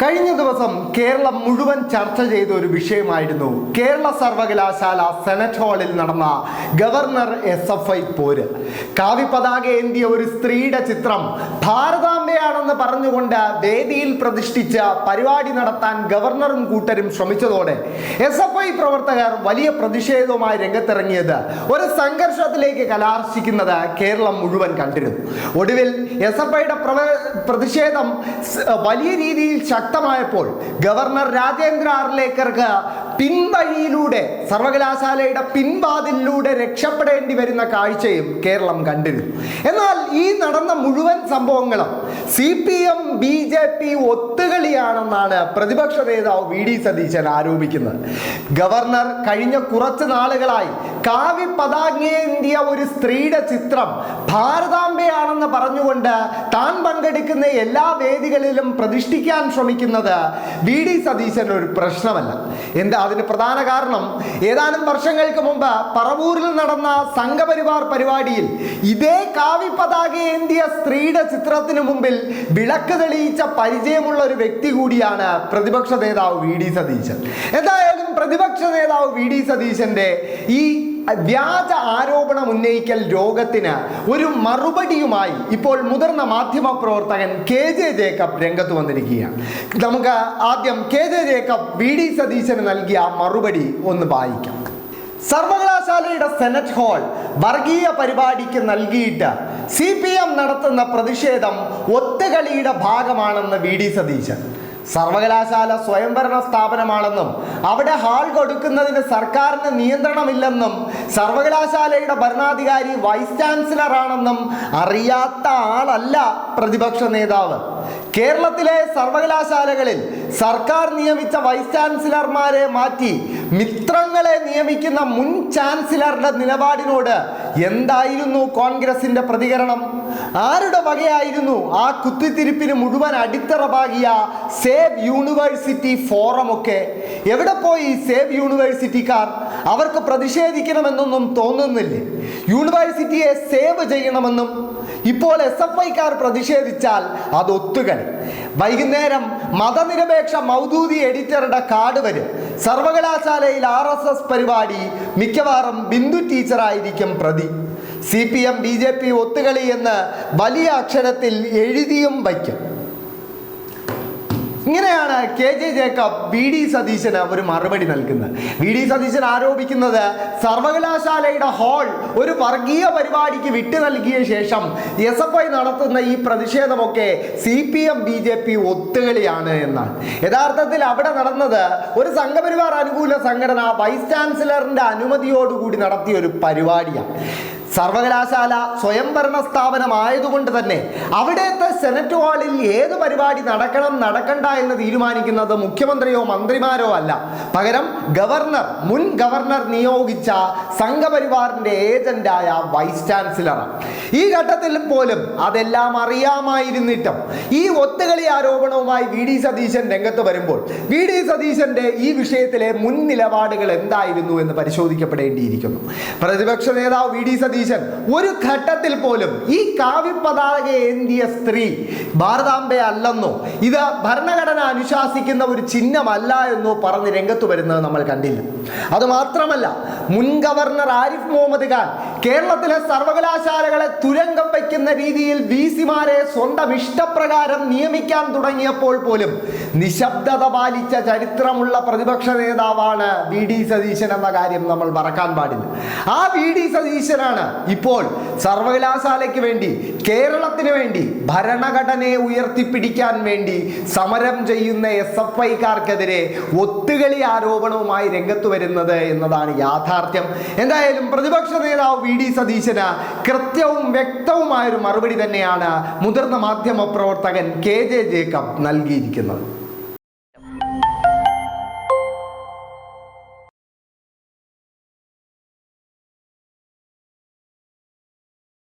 കഴിഞ്ഞ ദിവസം കേരളം മുഴുവൻ ചർച്ച ചെയ്ത ഒരു വിഷയമായിരുന്നു കേരള സർവകലാശാല സെനറ്റ് ഹാളിൽ നടന്ന ഗവർണർ എസ് എഫ് ഐ പോര്. കാവി പതാക ഏന്തിയ ഒരു സ്ത്രീയുടെ ചിത്രം ഭാരതാംബയാണെന്ന് പറഞ്ഞുകൊണ്ട് വേദിയിൽ പ്രതിഷ്ഠിച്ച പരിപാടി നടത്താൻ ഗവർണറും കൂട്ടരും ശ്രമിച്ചതോടെ എസ് എഫ് ഐ പ്രവർത്തകർ വലിയ പ്രതിഷേധവുമായി രംഗത്തിറങ്ങിയത് ഒരു സംഘർഷത്തിലേക്ക് കലാർശിക്കുന്നത് കേരളം മുഴുവൻ കണ്ടിരുന്നു. ഒടുവിൽ എസ് എഫ് ഐയുടെ പ്രതിഷേധം വലിയ രീതിയിൽ ശക്തമായപ്പോൾ ഗവർണർ രാജേന്ദ്ര ആർലേക്കർക്ക് പിൻവഴിയിലൂടെ സർവകലാശാലയുടെ പിൻവാതിലൂടെ രക്ഷപ്പെടേണ്ടി വരുന്ന കാഴ്ചയും കേരളം കണ്ടിരുന്നു. എന്നാൽ ഈ നടന്ന മുഴുവൻ സംഭവങ്ങളും C P M B J P ഒത്തുകളിയാണെന്നാണ് പ്രതിപക്ഷ നേതാവ് വി ഡി സതീശൻ ആരോപിക്കുന്നത്. ഗവർണർ കഴിഞ്ഞ കുറച്ച് നാളുകളായി കാവി പതാകേന്തിയ ഒരു സ്ത്രീയുടെ ചിത്രം ഭാരതാംബയാണെന്ന് പറഞ്ഞുകൊണ്ട് താൻ പങ്കെടുക്കുന്ന എല്ലാ വേദികളിലും പ്രതിഷ്ഠിക്കാൻ ശ്രമിക്കുന്നത് വി ഡി സതീശൻ ഒരു പ്രശ്നമല്ല. എന്താ അതിന് പ്രധാന കാരണം? ഏതാനും വർഷങ്ങൾക്ക് മുമ്പ് പറവൂരിൽ നടന്ന സംഘപരിവാർ പരിപാടിയിൽ ഇതേ കാവി പതാക ഏന്തിയ സ്ത്രീയുടെ ചിത്രത്തിന് മുമ്പിൽ വിളക്ക് തെളിയിച്ച പരിചയമുള്ള ഒരു വ്യക്തി കൂടിയാണ് പ്രതിപക്ഷ നേതാവ് വി ഡി സതീശൻ. എന്തായാലും പ്രതിപക്ഷ നേതാവ് വി ഡി സതീശന്റെ ഈ വ്യാജ ആരോപണം ഉന്നയിക്കൽ രോഗത്തിന് ഒരു മറുപടിയുമായി ഇപ്പോൾ മുതിർന്ന മാധ്യമ പ്രവർത്തകൻ കെ ജെ ജേക്കബ് രംഗത്ത് വന്നിരിക്കുകയാണ്. നമുക്ക് ആദ്യം K J Jacob V D സതീശന് നൽകിയ മറുപടി ഒന്ന് വായിക്കാം. സർവകലാശാലയുടെ സെനറ്റ് ഹാൾ വർഗീയ പരിപാടിക്ക് നൽകിയിട്ട് സി പി എം നടത്തുന്ന പ്രതിഷേധം ഒത്തുകളിയുടെ ഭാഗമാണെന്ന് വി ഡി സതീശൻ. സർവകലാശാല സ്വയംഭരണ സ്ഥാപനമാണെന്നും അവിടെ ഹാൾ കൊടുക്കുന്നതിന് സർക്കാരിന് നിയന്ത്രണമില്ലെന്നും സർവകലാശാലയുടെ ഭരണാധികാരി വൈസ് ചാൻസലറാണെന്നും അറിയാത്ത ആളല്ല പ്രതിപക്ഷ നേതാവ്. കേരളത്തിലെ സർവകലാശാലകളിൽ സർക്കാർ നിയമിച്ച വൈസ് ചാൻസലർമാരെ മാറ്റി മിത്രങ്ങളെ നിയമിക്കുന്ന മുൻ ചാൻസലറുടെ നിലപാടിനോട് എന്തായിരുന്നു കോൺഗ്രസിന്റെ പ്രതികരണം? ആരുടെ വകയായിരുന്നു ആ കുത്തിത്തിരിപ്പിന് മുഴുവൻ അടിത്തറ പാകിയ സേവ് യൂണിവേഴ്സിറ്റി ഫോറം ഒക്കെ എവിടെ പോയി സേവ് യൂണിവേഴ്സിറ്റിക്കാർ? അവർക്ക് പ്രതിഷേധിക്കണമെന്നൊന്നും തോന്നുന്നില്ലേ? യൂണിവേഴ്സിറ്റിയെ സേവ് ചെയ്യണമെന്നും ഇപ്പോൾ എസ് എഫ് ഐക്കാർ പ്രതിഷേധിച്ചാൽ അത് ഒത്തുകളി വൈകുന്നേരം മതനിരപേക്ഷ മൗദൂദി എഡിറ്ററുടെ കാർഡ് വരും. സർവകലാശാലയിൽ ആർ എസ് എസ് പരിപാടി മിക്കവാറും ബിന്ദു ടീച്ചറായിരിക്കും പ്രതി. C P M B J P ഒത്തുകളി എന്ന് വലിയ അക്ഷരത്തിൽ എഴുതിയും വയ്ക്കും. ഇങ്ങനെയാണ് K J Jacob V D സതീശന് ഒരു മറുപടി നൽകുന്നത്. വി ഡി സതീശൻ ആരോപിക്കുന്നത് സർവകലാശാലയുടെ ഹാൾ ഒരു വർഗീയ പരിപാടിക്ക് വിട്ടു നൽകിയ ശേഷം എസ് എഫ് ഐ നടത്തുന്ന ഈ പ്രതിഷേധമൊക്കെ C P M B J P ഒത്തുകളിയാണ് എന്നാണ്. യഥാർത്ഥത്തിൽ അവിടെ നടന്നത് ഒരു സംഘപരിവാർ അനുകൂല സംഘടന വൈസ് ചാൻസലറിന്റെ അനുമതിയോടുകൂടി നടത്തിയ ഒരു പരിപാടിയാണ്. സർവകലാശാല സ്വയംഭരണ സ്ഥാപനമായതുകൊണ്ട് തന്നെ അവിടുത്തെ സെനറ്റ് ഹാളിൽ ഏത് പരിപാടി നടക്കണം നടക്കണ്ട എന്ന് തീരുമാനിക്കുന്നത് മുഖ്യമന്ത്രിയോ മന്ത്രിമാരോ അല്ല. പകരം ഗവർണർ മുൻ ഗവർണർ നിയോഗിച്ച സംഘപരിവാറിന്റെ ഏജന്റായ വൈസ് ചാൻസലറാണ്. ഈ ഘട്ടത്തിൽ പോലും അതെല്ലാം അറിയാമായിരുന്നിട്ടും. ഈ ഒത്തുകളി ആരോപണവുമായി വി ഡി സതീശൻ രംഗത്ത് വരുമ്പോൾ വി ഡി സതീശന്റെ ഈ വിഷയത്തിലെ മുൻ നിലപാടുകൾ എന്തായിരുന്നു എന്ന് പരിശോധിക്കപ്പെടേണ്ടിയിരിക്കുന്നു. പ്രതിപക്ഷ നേതാവ് വി ഡി സതീശൻ ഒരു ഘട്ടത്തിൽ പോലും ഈ കാവ്യപതാക ഏന്തിയ സ്ത്രീ ഭാരതാംബ അല്ലെന്നോ ഇത് ഭരണഘടന അനുശാസിക്കുന്ന ഒരു ചിഹ്നമല്ല എന്നോ പറഞ്ഞ് രംഗത്ത് വരുന്നത് നമ്മൾ കണ്ടില്ല. അത് മാത്രമല്ല മുൻ ഗവർണർ ആരിഫ് മുഹമ്മദ് ഖാൻ കേരളത്തിലെ സർവകലാശാലകളെ തുരങ്കം വയ്ക്കുന്ന രീതിയിൽ വി സിമാരെ സ്വന്തം ഇഷ്ടപ്രകാരം നിയമിക്കാൻ തുടങ്ങിയപ്പോൾ പോലും നിശബ്ദത പാലിച്ച ചരിത്രമുള്ള പ്രതിപക്ഷ നേതാവാണ് വി ഡി സതീശൻ എന്ന കാര്യം നമ്മൾ മറക്കാൻ പാടില്ല. ആ വി ഡി സതീശനാണ് ഇപ്പോൾ സർവകലാശാലയ്ക്ക് വേണ്ടി കേരളത്തിന് വേണ്ടി ഭരണഘടനയെ ഉയർത്തിപ്പിടിക്കാൻ വേണ്ടി സമരം ചെയ്യുന്ന എസ് എഫ് ഐക്കാർക്കെതിരെ ഒത്തുകളി ആരോപണവുമായി രംഗത്ത് വരുന്നത് എന്നതാണ് യാഥാർത്ഥ്യം. എന്തായാലും പ്രതിപക്ഷ നേതാവ് വി ഡി സതീശന് കൃത്യവും വ്യക്തവുമായൊരു മറുപടി തന്നെയാണ് മുതിർന്ന മാധ്യമ പ്രവർത്തകൻ കെ ജെ ജേക്കബ് നൽകിയിരിക്കുന്നത്.